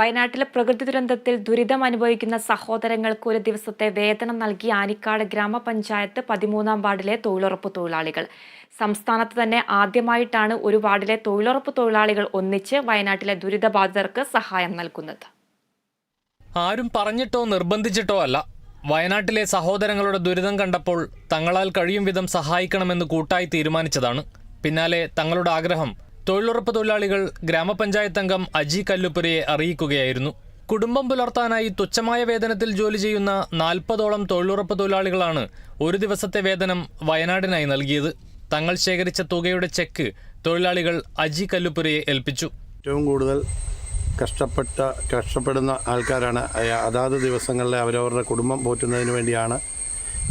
വയനാട്ടിലെ പ്രകൃതി ദുരന്തത്തിൽ ദുരിതം അനുഭവിക്കുന്ന സഹോദരങ്ങൾക്ക് ഒരു ദിവസത്തെ വേതനം നൽകി ആനിക്കാട് ഗ്രാമപഞ്ചായത്ത് പതിമൂന്നാം വാർഡിലെ തൊഴിലുറപ്പ് തൊഴിലാളികൾ. സംസ്ഥാനത്ത് തന്നെ ആദ്യമായിട്ടാണ് ഒരു വാർഡിലെ തൊഴിലുറപ്പ് തൊഴിലാളികൾ ഒന്നിച്ച് വയനാട്ടിലെ ദുരിതബാധിതർക്ക് സഹായം നൽകുന്നത്. ആരും പറഞ്ഞിട്ടോ നിർബന്ധിച്ചിട്ടോ അല്ല. വയനാട്ടിലെ സഹോദരങ്ങളുടെ ദുരിതം കണ്ടപ്പോൾ തങ്ങളാൽ കഴിയും വിധം സഹായിക്കണമെന്ന് കൂട്ടായി തീരുമാനിച്ചതാണ്. പിന്നാലെ തങ്ങളുടെ ആഗ്രഹം തൊഴിലുറപ്പ് തൊഴിലാളികൾ ഗ്രാമപഞ്ചായത്ത് അംഗം അജി കല്ലുപ്പുരയെ അറിയിക്കുകയായിരുന്നു. കുടുംബം പുലർത്താനായി തുച്ഛമായ വേതനത്തിൽ ജോലി ചെയ്യുന്ന നാൽപ്പതോളം തൊഴിലുറപ്പ് തൊഴിലാളികളാണ് ഒരു ദിവസത്തെ വേതനം വയനാടിനായി നൽകിയത്. തങ്ങൾ ശേഖരിച്ച തുകയുടെ ചെക്ക് തൊഴിലാളികൾ അജി കല്ലുപ്പുരയെ ഏൽപ്പിച്ചു. ഏറ്റവും കൂടുതൽ കഷ്ടപ്പെട്ട കഷ്ടപ്പെടുന്ന ആൾക്കാരാണ് അതാത് ദിവസങ്ങളിൽ അവരവരുടെ കുടുംബം പോറ്റുന്നതിന് വേണ്ടിയാണ്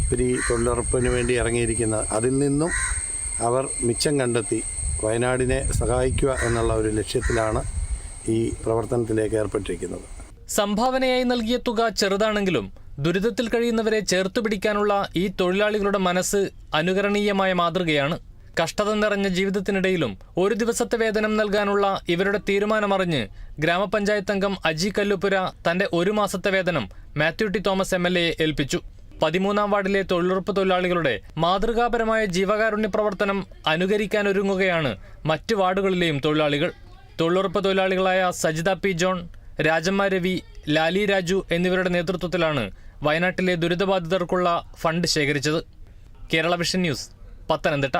ഇവർ ഈ തൊഴിലുറപ്പിന് വേണ്ടി ഇറങ്ങിയിരിക്കുന്നത്. അതിൽ നിന്നും അവർ മിച്ചം കണ്ടെത്തി. വയനാടിനെ സഹായിക്കുക എന്നുള്ള ഒരു ലക്ഷ്യത്തിലാണ് ഈ പ്രവർത്തനത്തിലേക്ക് ഏർപ്പെട്ടിരിക്കുന്നത്. സംഭാവനയായി നൽകിയ തുക ചെറുതാണെങ്കിലും ദുരിതത്തിൽ കഴിയുന്നവരെ ചേർത്തു പിടിക്കാനുള്ള ഈ തൊഴിലാളികളുടെ മനസ്സ് അനുകരണീയമായ മാതൃകയാണ്. കഷ്ടത നിറഞ്ഞ ജീവിതത്തിനിടയിലും ഒരു ദിവസത്തെ വേതനം നൽകാനുള്ള ഇവരുടെ തീരുമാനമറിഞ്ഞ് ഗ്രാമപഞ്ചായത്ത് അംഗം അജി കല്ലുപുര തന്റെ ഒരു മാസത്തെ വേതനം മാത്യു ടി തോമസ് എം ഏൽപ്പിച്ചു. പതിമൂന്നാം വാർഡിലെ തൊഴിലുറപ്പ് തൊഴിലാളികളുടെ മാതൃകാപരമായ ജീവകാരുണ്യ പ്രവർത്തനം അനുകരിക്കാനൊരുങ്ങുകയാണ് മറ്റ് വാർഡുകളിലെയും തൊഴിലാളികൾ. തൊഴിലുറപ്പ് തൊഴിലാളികളായ സജിത പി ജോൺ രാജമ്മ രവി ലാലി രാജു എന്നിവരുടെ നേതൃത്വത്തിലാണ് വയനാട്ടിലെ ദുരിതബാധിതർക്കുള്ള ഫണ്ട് ശേഖരിച്ചത്. Kerala vision news Pathanamthitta.